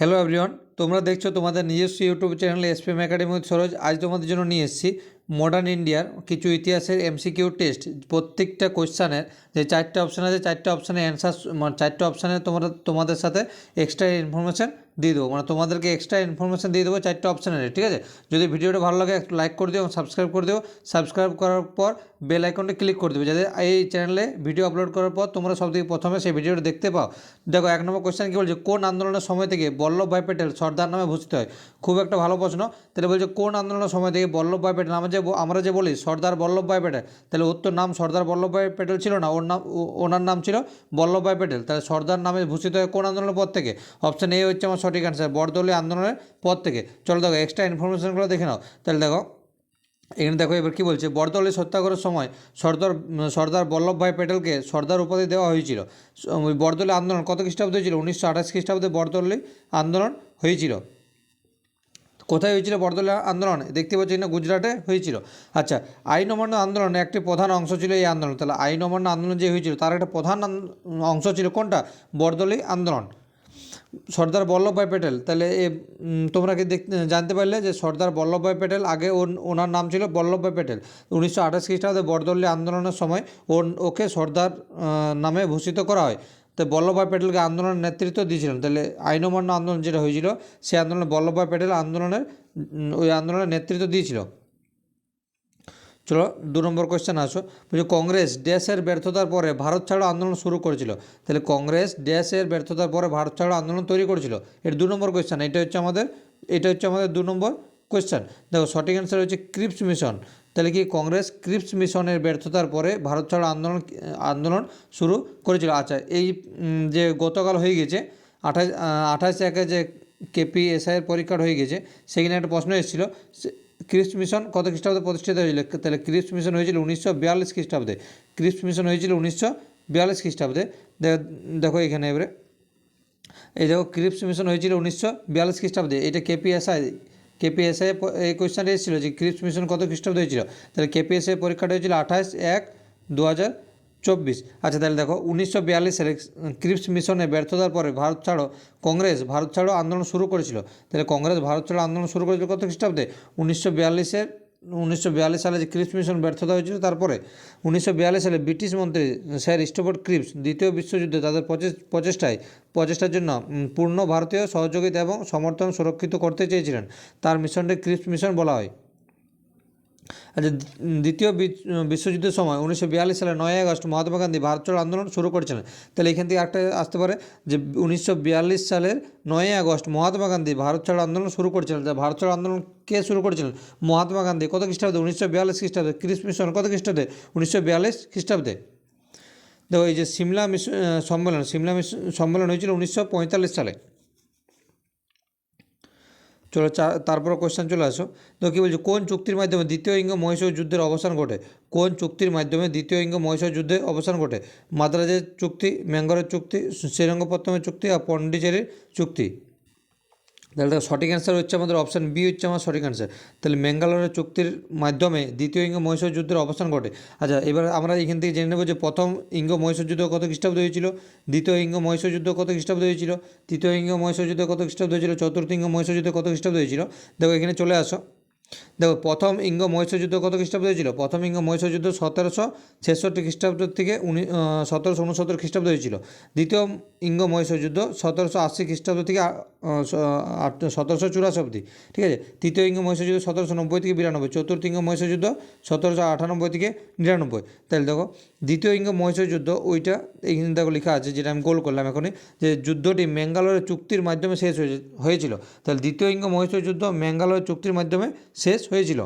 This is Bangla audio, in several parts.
হ্যালো এভরিওয়ান তোমরা দেখছ তোমাদের নিজস্ব YouTube channel SPM academy with Saroj আজ তোমাদের জন্য নিয়ে এসেছি মডার্ন ইন্ডিয়ার কিছু ইতিহাসের এমসিকিউ টেস্ট প্রত্যেকটা কোয়েশ্চানের যে চারটে অপশান আছে, চারটে অপশানে অ্যান্সার চারটে অপশানে তোমরা, তোমাদের সাথে এক্সট্রা ইনফরমেশান দিয়ে দেবো। মানে তোমাদেরকে এক্সট্রা ইনফরমেশান দিয়ে দেবো চারটে অপশানের ঠিক আছে? যদি ভিডিওটা ভালো লাগে একটু লাইক করে দিও এবং সাবস্ক্রাইব করে দিও। সাবস্ক্রাইব করার পর বেল আইকনটা ক্লিক করে দেবে। যাতে এই চ্যানেলে ভিডিও আপলোড করার পর তোমরা সব থেকে প্রথমে সেই ভিডিওটা দেখতে পাও। দেখো, এক নম্বর কোয়েশ্চেন কী বলছে? কোন আন্দোলনের সময় থেকে বল্লভভাই প্যাটেল সর্দার নামে ভূষিত হয়? খুব একটা ভালো প্রশ্ন। তাহলে বলছে, কোন আন্দোলনের সময় থেকে বল্লভভাই প্যাটেল আমরা যে আমরা যে বলি সর্দার বল্লভভাই প্যাটেল তাহলে ওর তো নাম সর্দার বল্লভভাই প্যাটেল ছিল না, ওর নাম ওনার নাম ছিল বল্লভভাই প্যাটেল তাহলে সর্দার নামে ভূষিত হয় কোন আন্দোলনের পর থেকে? অপশান এ হচ্ছে আমার সঠিক অ্যান্সার বরদলীয় আন্দোলনের পর থেকে। চলো দেখো এক্সট্রা ইনফরমেশনগুলো দেখে নাও। তাহলে দেখো, এখানে দেখো, এবার কী বলছে? বরদলি সত্যাগ্রহের সময় সর্দার সর্দার বল্লভভাই প্যাটেলকে সর্দার উপাধি দেওয়া হয়েছিল। বরদলি আন্দোলন কত খ্রিস্টাব্দে হয়েছিল উনিশশো আঠাশ খ্রিস্টাব্দে বরদলি আন্দোলন হয়েছিল। কোথায় হয়েছিল বরদলা আন্দোলন? দেখতে পাচ্ছি না গুজরাটে হয়েছিল। আচ্ছা আইন অমান্য আন্দোলনে একটি প্রধান অংশ ছিল এই আন্দোলন। তাহলে আইন অমান্য আন্দোলন যে হয়েছিল, তার একটা প্রধান অংশ ছিল কোনটা? বরদলি আন্দোলন। সর্দার বল্লভভাই প্যাটেল তাহলে এ তোমরা কি দেখতে, জানতে পারলে যে সর্দার বল্লভভাই প্যাটেল আগে ওন- ওনার নাম ছিল বল্লভভাই প্যাটেল উনিশশো আঠাশ খ্রিস্টাব্দে বরদল্লি আন্দোলনের সময় ওন ওকে সর্দার নামে ভূষিত করা হয়। তো বল্লভভাই প্যাটেলকে আন্দোলনের নেতৃত্ব দিয়েছিলেন। তাহলে আইন অমান্য আন্দোলন যেটা হয়েছিল, সেই আন্দোলনে বল্লভভাই প্যাটেল আন্দোলনের ওই আন্দোলনের নেতৃত্ব দিয়েছিল। চলো, দু নম্বর কোয়েশ্চেন আসো। বলছে কংগ্রেস ড্যাশের ব্যর্থতার পরে ভারত ছাড়ো আন্দোলন শুরু করেছিল। তাহলে কংগ্রেস ড্যাশের ব্যর্থতার পরে ভারত ছাড়ো আন্দোলন তৈরি করেছিল। এর দু নম্বর কোয়েশ্চেন এটা হচ্ছে আমাদের, এটা হচ্ছে আমাদের দু নম্বর কোয়েশ্চেন দেখো, সঠিক অ্যান্সার হচ্ছে ক্রিপস মিশন। তাহলে কি কংগ্রেস ক্রিপস মিশনের ব্যর্থতার পরে ভারত ছাড়ো আন্দোলন আন্দোলন শুরু করেছিল? আচ্ছা এই যে গতকাল হয়ে গেছে, আঠাশ আঠাশ একে যে কেপিএসআইয়ের পরীক্ষাটা হয়ে গেছে, সেখানে একটা প্রশ্ন এসেছিল। ক্রিপস মিশন কত খ্রিস্টাব্দে প্রতিষ্ঠিত হয়েছিল? তাহলে ক্রিস্ট মিশন হয়েছিল উনিশশো বিয়াল্লিশ খ্রিস্টাব্দে। ক্রিস্ট মিশন হয়েছিল উনিশশো বিয়াল্লিশ খ্রিস্টাব্দে। দেখো এখানে এবারে। এই দেখো ক্রিপ্স মিশন হয়েছিল উনিশশো বিয়াল্লিশ খ্রিস্টাব্দে। এটা কেপিএসআই কেপিএসআই এই কোয়েশ্চেনটা এসেছিল যে ক্রিপ্স মিশন কত খ্রিস্টাব্দে হয়েছিল? তাহলে কেপিএসআই পরীক্ষাটা হয়েছিল আঠাশ এক দু হাজার চব্বিশ। আচ্ছা তাহলে দেখো, উনিশশো বিয়াল্লিশ সালে ক্রিপস মিশনে ব্যর্থতার পরে ভারত ছাড়ো, কংগ্রেস ভারত ছাড়ো আন্দোলন শুরু করেছিল। তাহলে কংগ্রেস ভারত ছাড়ো আন্দোলন শুরু করেছিল কত খ্রিস্টাব্দে? উনিশশো বিয়াল্লিশের উনিশশো বিয়াল্লিশ সালে যে ক্রিপস মিশন ব্যর্থতা হয়েছিল, তারপরে উনিশশো বিয়াল্লিশ সালে ব্রিটিশ মন্ত্রী স্যার স্টোফোর্ড ক্রিপস দ্বিতীয় বিশ্বযুদ্ধে তাদের প্রচেষ্টায়, প্রচেষ্টার জন্য পূর্ণ ভারতীয় সহযোগিতা এবং সমর্থন সুরক্ষিত করতে চেয়েছিলেন। তার মিশনটি ক্রিপস মিশন বলা হয়। আচ্ছা দ্বিতীয় বিশ্বযুদ্ধের সময় উনিশশো বিয়াল্লিশ সালে নয় আগস্ট মহাত্মা গান্ধী ভারত ছাড়ো আন্দোলন শুরু করেছিলেন। তাহলে এখান থেকে একটা আসতে পারে যে উনিশশো বিয়াল্লিশ সালের নয় আগস্ট মহাত্মা গান্ধী ভারত ছাড়ো আন্দোলন শুরু করেছিলেন। তা ভারত ছাড়ো আন্দোলন কে শুরু করেছিলেন? মহাত্মা গান্ধী কত খ্রিস্টাব্দে? উনিশশো বিয়াল্লিশ খ্রিস্টাব্দে। ক্রিস মিশন কত খ্রিস্টাব্দে? উনিশশো বিয়াল্লিশ খ্রিস্টাব্দে। দেখো, এই যে সিমলা সম্মেলন সিমলা সম্মেলন হয়েছিল উনিশশো পঁয়তাল্লিশ সালে। চলো তারপর কোয়েশ্চেন চলে আসো। তো কী বলছো, কোন চুক্তির মাধ্যমে দ্বিতীয় ইঙ্গ মহীশূর যুদ্ধের অবসান ঘটে? কোন চুক্তির মাধ্যমে দ্বিতীয় ইঙ্গ মহীশূর যুদ্ধে অবসান ঘটে? মাদ্রাজের চুক্তি, ম্যাঙ্গরের চুক্তি শ্রীরঙ্গপত্তমের চুক্তি, আর পন্ডিচেরির চুক্তি? তাহলে দেখো সঠিক অ্যান্সার হচ্ছে আমাদের অপশান বি হচ্ছে আমার সঠিক অ্যান্সার তাহলে ম্যাঙ্গালোরের চুক্তির মাধ্যমে দ্বিতীয় ইঙ্গ মহীশূর যুদ্ধের অবসান ঘটে। আচ্ছা এবার আমরা এখান থেকে জেনে নেব যে প্রথম ইঙ্গ মহীশূর যুদ্ধ কত খ্রিস্টাব্দ হয়েছিল, দ্বিতীয় ইঙ্গ মহীশূর যুদ্ধ কত খ্রিস্টাব্দ হয়েছিল, তৃতীয় ইঙ্গ মহীশূর যুদ্ধ কত খ্রিস্টাব্দে হয়েছিল, চতুর্থ ইঙ্গ মহীশূর যুদ্ধ কত খ্রিস্টাব্দে হয়েছিল। দেখো এখানে চলে আসো। দেখো, প্রথম ইঙ্গ মহীশূর যুদ্ধ কত খ্রিস্টাব্দে হয়েছিল? প্রথম ইঙ্গ মহীশূর যুদ্ধ সতেরোশো ছেষট্টি খ্রিস্টাব্দ থেকে উনি সতেরোশো উনসত্তর খ্রিস্টাব্দে হয়েছিল। দ্বিতীয় ইঙ্গ মহীশূর যুদ্ধ সতেরোশো আশি খ্রিস্টাব্দ থেকে সতেরোশো চুরাশি অব্দি ঠিক আছে? তৃতীয় ইঙ্গ মহীশূর যুদ্ধ সতেরোশো নব্বই থেকে বিরানব্বই, চতুর্থ ইঙ্গ মহীশূর যুদ্ধ সতেরোশো আটানব্বই থেকে নিরানব্বই। তাহলে দেখো, দ্বিতীয় ইঙ্গ মহীশূর যুদ্ধ, ওইটা এইখানে দেখো লেখা আছে, যেটা আমি গোল করলাম এখনই, যে যুদ্ধটি ম্যাঙ্গালোরের চুক্তির মাধ্যমে শেষ হয়ে- হয়েছিল। তাহলে দ্বিতীয় ইঙ্গ মহীশূর যুদ্ধ ম্যাঙ্গালোরের চুক্তির মাধ্যমে শেষ হয়েছিল।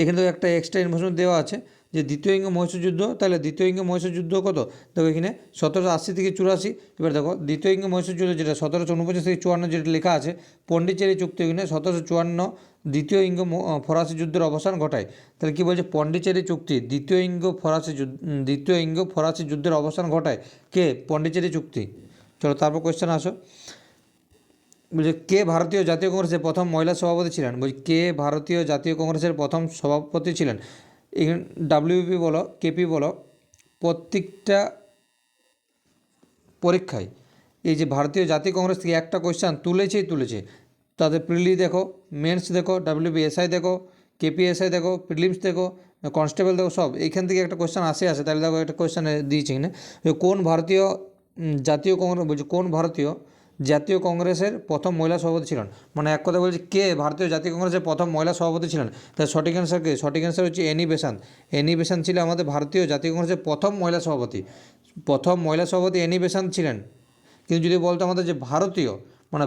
এখানে তো একটা এক্সট্রা ইনফরমেশন দেওয়া আছে যে দ্বিতীয় ইঙ্গ মহীশূর যুদ্ধ, তাহলে দ্বিতীয় ইঙ্গ মহীশূর যুদ্ধ কত? দেখো এখানে সতেরোশো আশি থেকে চুরাশি। এবার দেখো, দ্বিতীয় ইঙ্গ মহীশূর যুদ্ধ যেটা সতেরোশো উনপঞ্চাশ থেকে চুয়ান্ন যেটা লেখা আছে, পন্ডিচেরি চুক্তি এখানে সতেরোশো চুয়ান্ন দ্বিতীয় ইঙ্গ ফরাসি যুদ্ধের অবসান ঘটায়। তাহলে কী বলছে? পন্ডিচেরি চুক্তি, দ্বিতীয় ইঙ্গ ফরাসি যুদ্ধ দ্বিতীয় ইঙ্গ ফরাসি যুদ্ধের অবসান ঘটায়। কে? পন্ডিচেরি চুক্তি। চলো তারপর কোয়েশ্চেন আসো। বলছে, কে ভারতীয় জাতীয় কংগ্রেসের প্রথম মহিলা সভাপতি ছিলেন? বলছি, কে ভারতীয় জাতীয় কংগ্রেসের প্রথম সভাপতি ছিলেন? এখানে ডাব্লিউপি বলো কেপি বলো, প্রত্যেকটা পরীক্ষায় এই যে ভারতীয় জাতীয় কংগ্রেস থেকে একটা কোয়েশ্চান তুলেছেই তুলেছে। তাদের প্রিলি দেখো মেন্স দেখো ডাব্লিউবিএসআই দেখো কেপিএসআই দেখো প্রিলিমস দেখো কনস্টেবল দেখো, সব এইখান থেকে একটা কোয়েশ্চান আসে আসে, তাহলে দেখো একটা কোয়েশ্চান দিয়েছে কোন ভারতীয় জাতীয় কংগ্রেস, বলছি কোন ভারতীয় জাতীয় কংগ্রেসের প্রথম মহিলা সভাপতি ছিলেন। মানে এক কথা বলছি, কে ভারতীয় জাতীয় কংগ্রেসের প্রথম মহিলা সভাপতি ছিলেন? তার সঠিক অ্যান্সার কে? সঠিক অ্যান্সার হচ্ছে এনি বেসান্ত। এনি বেসান্ত ছিল আমাদের ভারতীয় জাতীয় কংগ্রেসের প্রথম মহিলা সভাপতি। প্রথম মহিলা সভাপতি এনি বেসান্ত ছিলেন। কিন্তু যদি বলতো আমাদের যে ভারতীয় মানে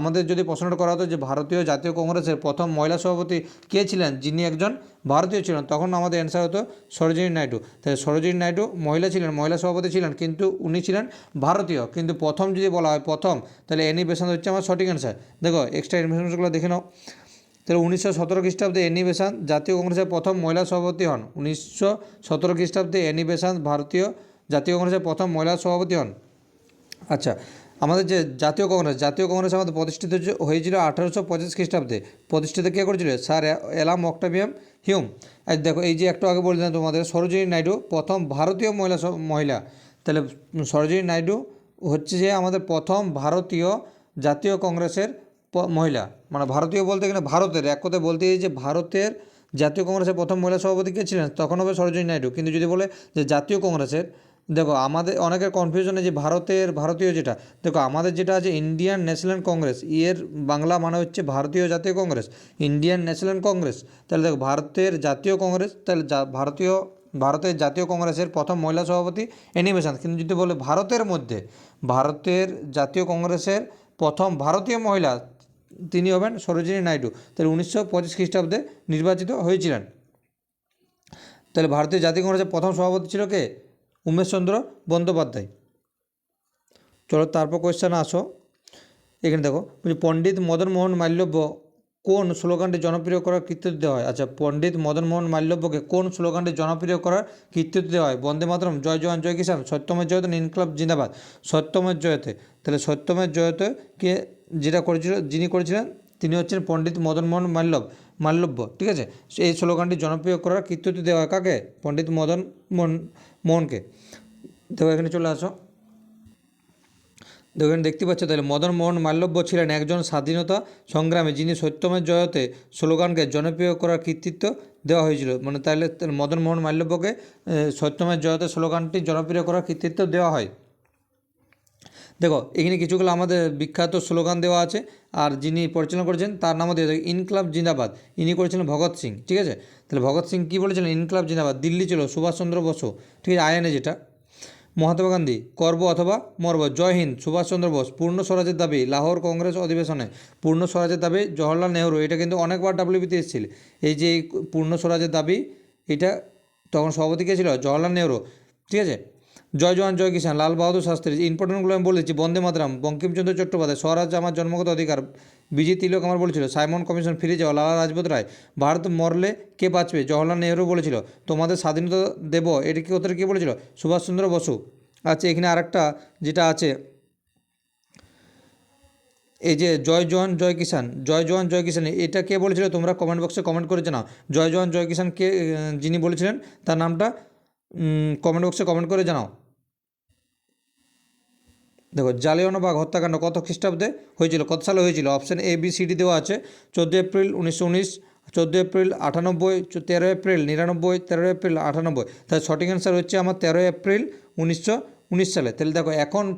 আমাদের যদি প্রশ্নটা করা হতো যে ভারতীয় জাতীয় কংগ্রেসের প্রথম মহিলা সভাপতি কে ছিলেন, যিনি একজন ভারতীয় ছিলেন, তখন আমাদের অ্যান্সার হতো সরোজিনী নাইডু। তাই সরোজিনী নাইডু মহিলা ছিলেন, মহিলা সভাপতি ছিলেন, কিন্তু উনি ছিলেন ভারতীয়। কিন্তু প্রথম যদি বলা হয় প্রথম, তাহলে এনি বেসান্ত হচ্ছে আমার সঠিক অ্যান্সার দেখো এক্সট্রা ইনফরমেশনগুলো দেখে নাও। তাহলে উনিশশো সতেরো খ্রিস্টাব্দে এনি বেসান্ত জাতীয় কংগ্রেসের প্রথম মহিলা সভাপতি হন। উনিশশো সতেরো খ্রিস্টাব্দে এনি বেসান্ত ভারতীয় জাতীয় কংগ্রেসের প্রথম মহিলা সভাপতি হন। আচ্ছা আমাদের যে জাতীয় কংগ্রেস জাতীয় কংগ্রেস আমাদের প্রতিষ্ঠিত হয়েছিল আঠারোশো পঁচিশ খ্রিস্টাব্দে, প্রতিষ্ঠিত কে করেছিল? স্যার এলাম অক্টাভিয়াম হিউম। আর দেখো, এই যে একটু আগে বলছিলাম তোমাদের, সরোজিনী নাইডু প্রথম ভারতীয় মহিলা মহিলা। তাহলে সরোজিনী নাইডু হচ্ছে যে আমাদের প্রথম ভারতীয় জাতীয় কংগ্রেসের মহিলা। মানে ভারতীয় বলতে গেলে ভারতের, এক কথায় বলতে যে ভারতের জাতীয় কংগ্রেসের প্রথম মহিলা সভাপতি কে ছিলেন? তখন হবে সরোজিনী নাইডু। কিন্তু যদি বলে যে জাতীয় কংগ্রেসের দেখো, আমাদের অনেকের কনফিউশনে যে ভারতের, ভারতীয় যেটা, দেখো, আমাদের যেটা আছে ইন্ডিয়ান ন্যাশনাল কংগ্রেস এর বাংলা মানে হচ্ছে ভারতীয় জাতীয় কংগ্রেস ইন্ডিয়ান ন্যাশনাল কংগ্রেস তাহলে দেখো, ভারতের জাতীয় কংগ্রেস তাহলে ভারতীয়, ভারতের জাতীয় কংগ্রেসের প্রথম মহিলা সভাপতি অ্যানিমেশন কিন্তু যদি বলে ভারতের মধ্যে, ভারতের জাতীয় কংগ্রেসের প্রথম ভারতীয় মহিলা তিনি হবেন সরোজিনী নাইডু, তাহলে উনিশশো পঁচিশ খ্রিস্টাব্দে নির্বাচিত হয়েছিলেন। তাহলে ভারতীয় জাতীয় কংগ্রেসের প্রথম সভাপতি ছিল কে? উমেশচন্দ্র বন্দ্যোপাধ্যায়। চলো তারপর কোয়েশ্চেন আসো। এখানে দেখো পণ্ডিত মদন মোহন মাল্যব্য কোন স্লোগানটি জনপ্রিয় করার কৃতিত্ব দেওয়া হয়? আচ্ছা পণ্ডিত মদন মোহন মাল্যব্যকে কোন স্লোগানটি জনপ্রিয় করার কৃতিত্ব দেওয়া হয়? বন্দে মাতরম, জয় জওয়ান, জয় কিষান সত্যমের জয়তে ইনকলাব, জিন্দাবাদ। সত্যমের জয়তে, তাহলে সত্যমের জয়তে কে যেটা করেছিল, যিনি করেছিলেন, তিনি হচ্ছেন পণ্ডিত মদন মোহন মাল্যব মাল্যব্য ঠিক আছে? এই স্লোগানটি জনপ্রিয় করার কৃতিত্ব দেওয়া কাকে? পণ্ডিত মদন মোহন মোহনকে। দেখো এখানে চলে আসো। এখানে দেখতে পাচ্ছ তাহলে মদন মোহন মাল্যব্য ছিলেন একজন স্বাধীনতা সংগ্রামী যিনি সত্যমের জয়তে স্লোগানকে জনপ্রিয় করার কৃতিত্ব দেওয়া হয়েছিল। মানে তাহলে মদন মোহন মাল্যব্যকে এ, সত্যমের জয়তে স্লোগানটি জনপ্রিয় করার কৃতিত্ব দেওয়া হয়। দেখো, এখানে কিছুগুলো আমাদের বিখ্যাত স্লোগান দেওয়া আছে, আর যিনি পরিচালনা করেছেন তার নামও দেওয়া আছে ইনকলাব জিন্দাবাদ। ইনি করেছিলেন ভগৎ সিং, ঠিক আছে? তাহলে ভগৎ সিং কী বলেছিলেন? ইনকলাব জিন্দাবাদ। দিল্লি ছিল সুভাষচন্দ্র বসু, ঠিক আছে? আইএনএ যেটা। মহাত্মা গান্ধী, করব অথবা মরব। জয় হিন্দ, সুভাষচন্দ্র বোস, পূর্ণ স্বরাজের দাবি, লাহোর কংগ্রেস অধিবেশনে। পূর্ণ স্বরাজের দাবি, জওহরলাল নেহরু, এটা কিন্তু অনেকবার ডাব্লিউবিতে এসেছিল। এই যে পূর্ণ স্বরাজের দাবি, এটা তখন সভাপতি কে ছিল? জওহরলাল নেহরু, ঠিক আছে? জয় জওয়ান, জয় কিষান লাল বাহাদুর শাস্ত্রী ইম্পর্টেন্টগুলো আমি বলেছি। বন্দে মাতরম, বঙ্কিমচন্দ্র চট্টোপাধ্যায়, স্বরাজ আমার জন্মগত অধিকার। বিজয় তিলক আমার বলেছিল, সাইমন কমিশন ফিরে যাওয়া লালা রাজপথ রায়, ভারত মরলে কে বাঁচবে? জওহরলাল নেহরু বলেছিল, তোমাদের স্বাধীনতা দেব, এটা কি, ওদের কে বলেছিল? সুভাষচন্দ্র বসু। আচ্ছা এখানে আরেকটা যেটা আছে, এই যে জয় জওয়ান, জয় কিষান জয় জওয়ান, জয় কিষান এটা কে বলেছিল? তোমরা কমেন্ট বক্সে কমেন্ট করে জানাও। জয় জওয়ান, জয় কিষান কে, যিনি বলেছিলেন, তার নামটা কমেন্ট বক্সে কমেন্ট করে জানাও। দেখো জালিয়ানবাগ হত্যাকাণ্ড কত খ্রিস্টাব্দে হয়েছিল, কত সালে হয়েছিল? Option A B C D দেওয়া আছে। চোদ্দ এপ্রিল উনিশশো উনিশ, চোদ্দ এপ্রিল আটানব্বই তেরো এপ্রিল নিরানব্বই, তেরো এপ্রিল আটানব্বই। তাহলে সঠিক অ্যান্সার হচ্ছে আমার তেরোই এপ্রিল উনিশশো উনিশ সালে। তাহলে দেখো এখন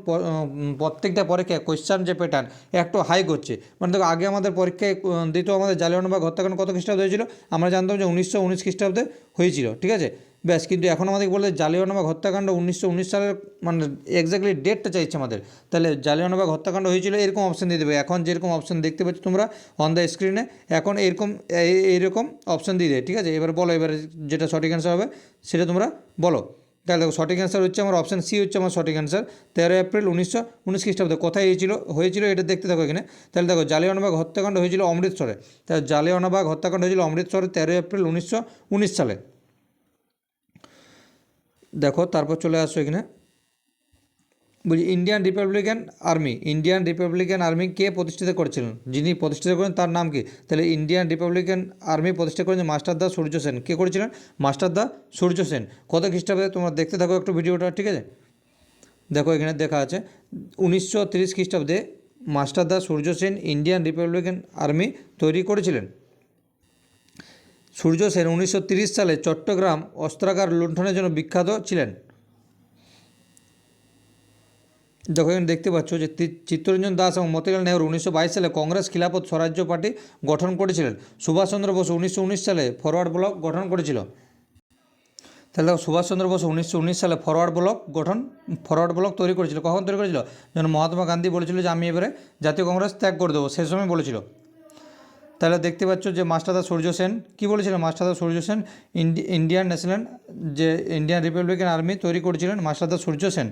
প্রত্যেকটা পরীক্ষায় কোয়েশ্চান যে প্যাটার্ন একটু হাই করছে। মানে দেখো আগে আমাদের পরীক্ষায় দিত আমাদের জালিয়ানবাগ হত্যাকাণ্ড কত খ্রিস্টাব্দে হয়েছিল? আমরা জানতাম যে উনিশশো উনিশ খ্রিস্টাব্দে হয়েছিল, ঠিক আছে? ব্যাস, কিন্তু এখন আমাদের বলে জালিয়ানবাগ হত্যাকাণ্ড উনিশশো উনিশ সালের মানে এক্স্যাক্টলি ডেটটা চাইছে আমাদের। তাহলে জালিয়ানবাগ হত্যাকাণ্ড হয়েছিল, এরকম অপশান দিয়ে দেবে। এখন যেরকম অপশান দেখতে পাচ্ছ তোমরা অন দ্য স্ক্রিনে এখন এরকম এই- এইরকম অপশান দিয়ে দেয়, ঠিক আছে? এবার বলো, এবার যেটা সঠিক অ্যান্সার হবে, সেটা তোমরা বলো। তাহলে দেখো সঠিক অ্যান্সার হচ্ছে আমার অপশান সি হচ্ছে আমার সঠিক অ্যান্সার তেরো এপ্রিল উনিশশো উনিশ খ্রিস্টাব্দে কোথায় হয়েছিল? হয়েছিল এটা দেখতে থাকো এখানে। তাহলে দেখো জালিয়ানবাগ হত্যাকাণ্ড হয়েছিল অমৃতসরে। তাহলে জালিয়ানবাগ হত্যাকাণ্ড হয়েছিল অমৃতসরে তেরো এপ্রিল উনিশশো উনিশ সালে। দেখো তারপর চলে আসো এখানে। বলছি Indian Republican Army Indian Republican Army কে প্রতিষ্ঠিত করেছিলেন? যিনি প্রতিষ্ঠিত করেন তার নাম কি? তাহলে ইন্ডিয়ান রিপাবলিকান আর্মি প্রতিষ্ঠা করেছেন মাস্টার দা সূর্য সেন কে করেছিলেন? মাস্টার দা সূর্য সেন কত খ্রিস্টাব্দে তোমরা দেখতে থাকো একটু ভিডিওটা, ঠিক আছে? দেখো এখানে দেখা আছে, উনিশশো তিরিশ খ্রিস্টাব্দে Masterda Surya Sen Indian Republican Army তৈরি করেছিলেন। সূর্য সেন উনিশশো সালে চট্টগ্রাম অস্ত্রাগার লুণ্ঠনের জন্য বিখ্যাত ছিলেন। দেখো, এখানে দেখতে পাচ্ছ যে চিত্তরঞ্জন দাস এবং মতিলাল নেহরু উনিশশো বাইশ সালে কংগ্রেস খিলাফত স্বরাজ্য পার্টি গঠন করেছিলেন। সুভাষচন্দ্র বসু উনিশশো উনিশ সালে ফরওয়ার্ড ব্লক গঠন করেছিল। তাহলে দেখো, সুভাষচন্দ্র বসু উনিশশো উনিশ সালে ফরওয়ার্ড ব্লক গঠন ফরওয়ার্ড ব্লক তৈরি করেছিল। কখন তৈরি করেছিল? যখন মহাত্মা গান্ধী বলেছিল যে, আমি এবারে জাতীয় কংগ্রেস ত্যাগ করে দেবো সে সময় বলেছিল। তাহলে দেখতে পাচ্ছ যে, মাস্টারদা সূর্য সেন, কী বলেছিলেন মাস্টারদা সূর্য সেন? ইন্ডিয়ান ন্যাশনাল যে ইন্ডিয়ান রিপাবলিকান আর্মি তৈরি করেছিলেন মাস্টারদা সূর্য সেন।